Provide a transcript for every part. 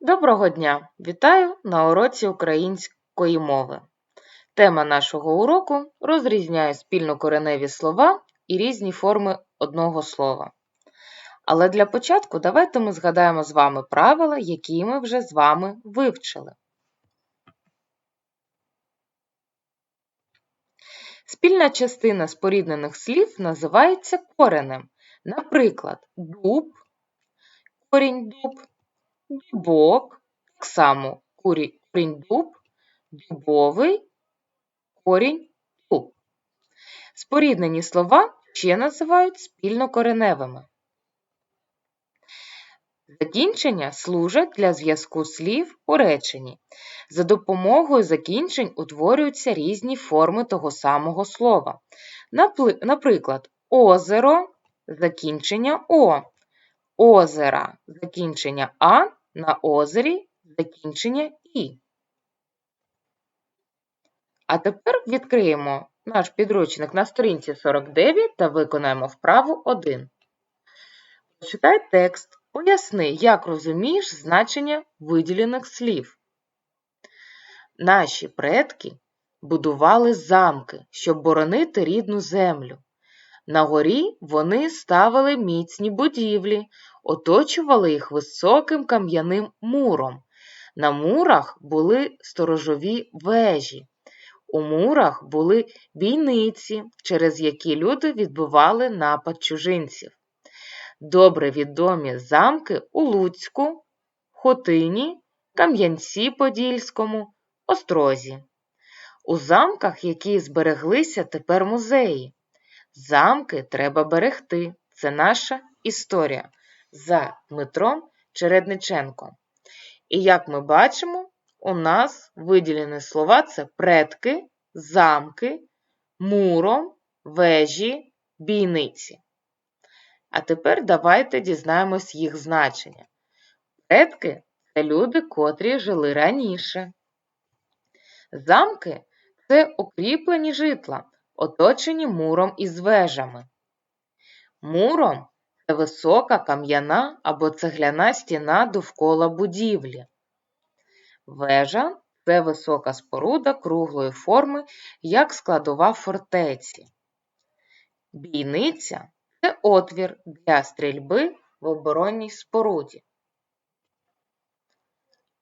Доброго дня! Вітаю на уроці української мови. Тема нашого уроку розрізняє спільнокореневі слова і різні форми одного слова. Але для початку давайте ми згадаємо з вами правила, які ми вже з вами вивчили. Спільна частина споріднених слів називається коренем. Наприклад, дуб, корінь дуб, дубок, так само корінь дуб, дубовий, корінь дуб. Споріднені слова ще називають спільнокореневими. Закінчення служать для зв'язку слів у реченні. За допомогою закінчень утворюються різні форми того самого слова. Наприклад, озеро закінчення О, озера закінчення А, на озері закінчення І. А тепер відкриємо наш підручник на сторінці 49 та виконаємо вправу 1. Читай текст. Поясни, як розумієш значення виділених слів. Наші предки будували замки, щоб боронити рідну землю. На горі вони ставили міцні будівлі, оточували їх високим кам'яним муром. На мурах були сторожові вежі. У мурах були бійниці, через які люди відбивали напад чужинців. Добре відомі замки у Луцьку, Хотині, Кам'янці-Подільському, Острозі. У замках, які збереглися тепер музеї. Замки треба берегти. Це наша історія за Дмитром Чередниченком. І як ми бачимо, у нас виділені слова це предки, замки, муром, вежі, бійниці. А тепер давайте дізнаємось їх значення. Предки це люди, котрі жили раніше. Замки це укріплені житла, оточені муром із вежами. Муром висока кам'яна або цегляна стіна довкола будівлі. Вежа це висока споруда круглої форми, як складова фортеці. Бійниця це отвір для стрільби в оборонній споруді.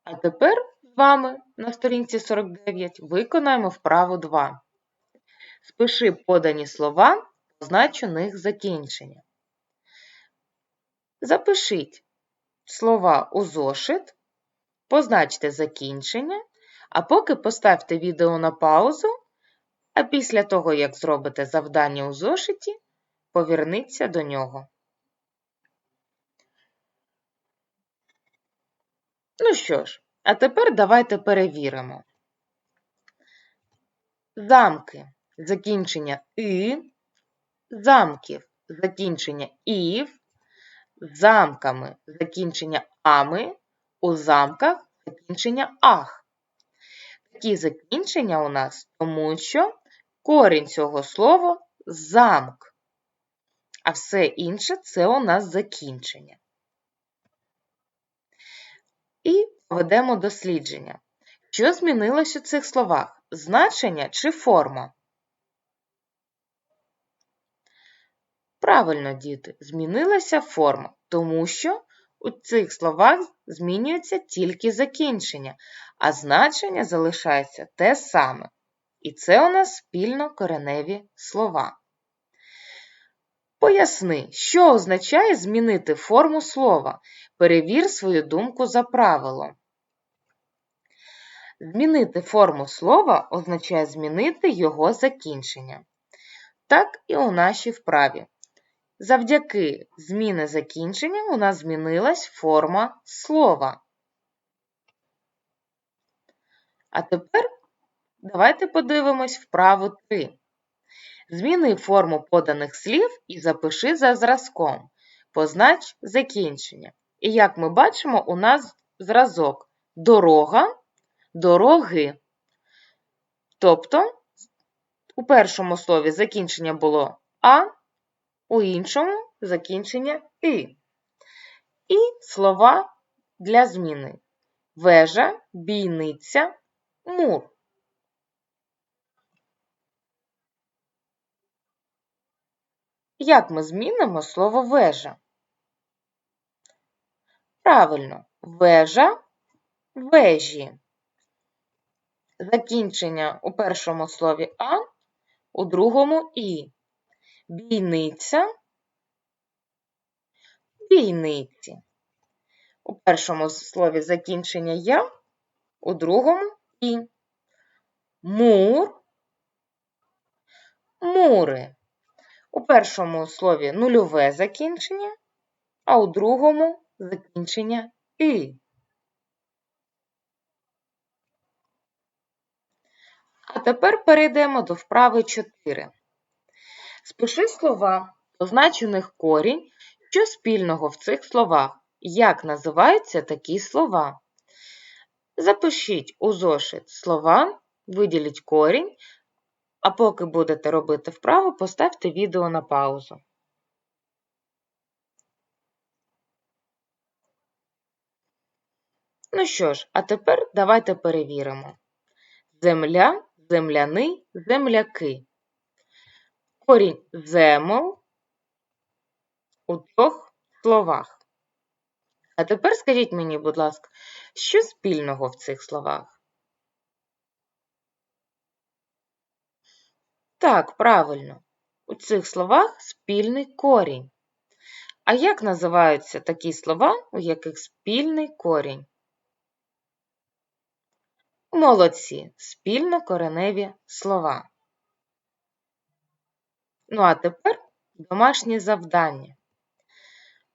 А тепер з вами на сторінці 49 виконаємо вправу 2. Спиши подані слова, познач у них закінчення. Запишіть слова у зошит, позначте закінчення, а поки поставте відео на паузу, а після того, як зробите завдання у зошиті, поверніться до нього. Ну що ж, а тепер давайте перевіримо. Замки закінчення и, замків закінчення ів, замками закінчення ами, у замках закінчення ах. Такі закінчення у нас, тому що корінь цього слова замк, а все інше це у нас закінчення. І проведемо дослідження. Що змінилось у цих словах? Значення чи форма? Правильно, діти, змінилася форма, тому що у цих словах змінюється тільки закінчення, а значення залишається те саме. І це у нас спільно кореневі слова. Поясни, що означає змінити форму слова. Перевір свою думку за правилом. Змінити форму слова означає змінити його закінчення. Так і у нашій вправі. Завдяки зміни закінчення у нас змінилась форма слова. А тепер давайте подивимось вправу 3. Зміни форму поданих слів і запиши за зразком. Познач закінчення. І як ми бачимо, у нас зразок дорога, дороги. Тобто, у першому слові закінчення було А, у іншому закінчення І. І слова для зміни. вежа, бійниця, мур. Як ми змінимо слово вежа? Правильно, вежа вежі. Закінчення у першому слові А, у другому І. Бійниця бійниці. У першому слові закінчення я, у другому і. Мур мури. У першому слові нульове закінчення, а у другому закінчення і. А тепер перейдемо до вправи 4. Спиши слова, позначених корінь, що спільного в цих словах. Як називаються такі слова? Запишіть у зошит слова, виділіть корінь, а поки будете робити вправу, поставте відео на паузу. Ну що ж, а тепер давайте перевіримо. Земля, земляний, земляки. Корінь земл у трьох словах. А тепер скажіть мені, будь ласка, що спільного в цих словах? Так, правильно. У цих словах спільний корінь. А як називаються такі слова, у яких спільний корінь? Молодці, спільнокореневі слова. Ну а тепер домашнє завдання.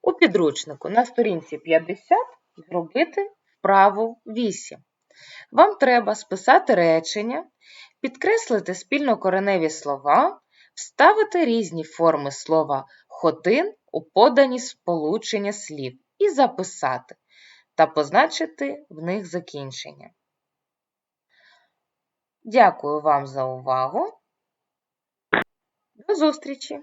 У підручнику на сторінці 50 зробити вправу 8. Вам треба списати речення, підкреслити спільнокореневі слова, вставити різні форми слова хотин у подані сполучення слів і записати та позначити в них закінчення. Дякую вам за увагу. До зустрічі!